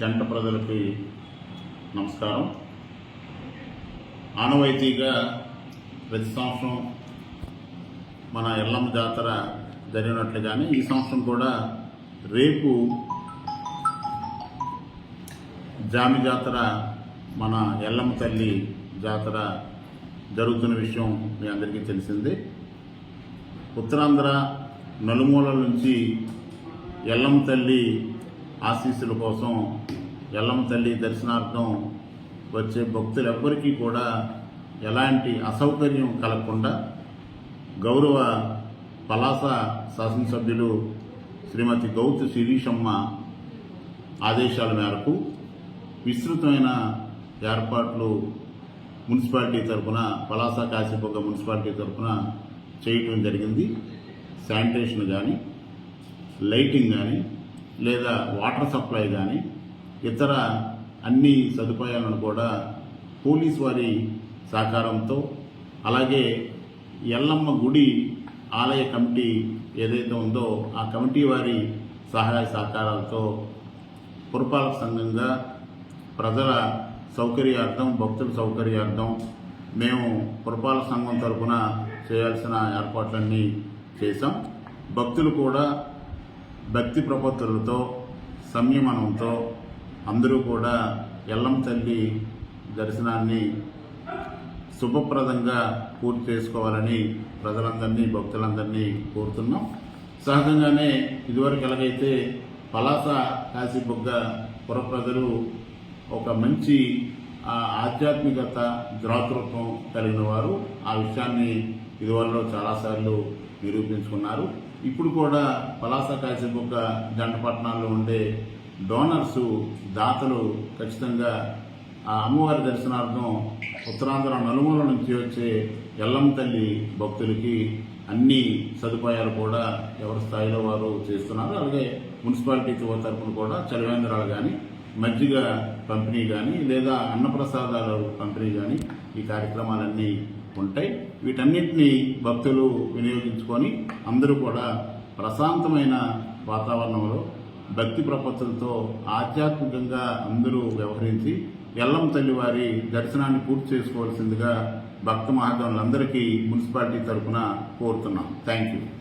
జంట ప్రజలకి నమస్కారం. ఆనవాయితీగా ప్రతి సంవత్సరం మన ఎల్లమ్మ జాతర జరిగినట్లుగానే ఈ సంవత్సరం కూడా రేపు జామి జాతర మన ఎల్లమ్మ తల్లి జాతర జరుగుతున్న విషయం మీ అందరికీ తెలిసిందే. ఉత్తరాంధ్ర నలుమూలల నుంచి ఎల్లమ్మ తల్లి ఆశీస్సుల కోసం ఎల్లమ్మ తల్లి దర్శనార్థం వచ్చే భక్తులెవ్వరికీ కూడా ఎలాంటి అసౌకర్యం కలగకుండా గౌరవ పలాస శాసనసభ్యులు శ్రీమతి గౌతు శిరీషమ్మ ఆదేశాల మేరకు విస్తృతమైన ఏర్పాట్లు మున్సిపాలిటీ తరఫున పలాస కాశీపొగ్గ మున్సిపాలిటీ తరఫున చేయటం జరిగింది. శానిటేషన్ కానీ లైటింగ్ కానీ లేదా వాటర్ సప్లై కానీ ఇతర అన్ని సదుపాయాలను కూడా పోలీస్ వారి సహకారంతో అలాగే ఎల్లమ్మ గుడి ఆలయ కమిటీ ఏదైతే ఉందో ఆ కమిటీ వారి సహాయ సహకారాలతో పురపాలక సంఘంగా ప్రజల సౌకర్యార్థం భక్తుల సౌకర్యార్థం మేము పురపాలక సంఘం తరఫున చేయాల్సిన ఏర్పాట్లన్నీ చేశాం. భక్తులు కూడా భక్తి ప్రపత్తులతో సంయమనంతో అందరూ కూడా ఎల్లం తల్లి దర్శనాన్ని శుభప్రదంగా పూర్తి చేసుకోవాలని ప్రజలందరినీ భక్తులందరినీ కోరుతున్నాం. సహజంగానే ఇదివరకు ఎలాగైతే పలాస కాశీబొగ్గ పుర ప్రజలు ఒక మంచి ఆ, ఆధ్యాత్మికత ద్రాతృత్వం కలిగిన వారు ఆ విషయాన్ని ఇదివరలో చాలాసార్లు నిరూపించుకున్నారు. ఇప్పుడు కూడా పలాస కాశీబుగ్గ జంటపట్నాల్లో ఉండే డోనర్స్ దాతలు ఖచ్చితంగా ఆ అమ్మవారి దర్శనార్థం ఉత్తరాంధ్ర నలుమూల నుంచి వచ్చే ఎల్లమ్మ తల్లి భక్తులకి అన్ని సదుపాయాలు కూడా ఎవరి స్థాయిలో వారు చేస్తున్నారు. అలాగే మున్సిపాలిటీ తరఫున కూడా చలివేంద్రాలు కానీ మజ్జిగ పంపిణీ కానీ లేదా అన్నప్రసాదాలు పంపిణీ కానీ ఈ కార్యక్రమాలన్నీ ఉంటాయి. వీటన్నిటిని భక్తులు వినియోగించుకొని అందరూ కూడా ప్రశాంతమైన వాతావరణంలో భక్తి ప్రపత్తులతో ఆధ్యాత్మికంగా అందరూ వ్యవహరించి ఎల్లం తల్లి వారి దర్శనాన్ని పూర్తి చేసుకోవాల్సిందిగా భక్త మహాజనులందరికీ మున్సిపాలిటీ తరఫున కోరుతున్నాం. Thank you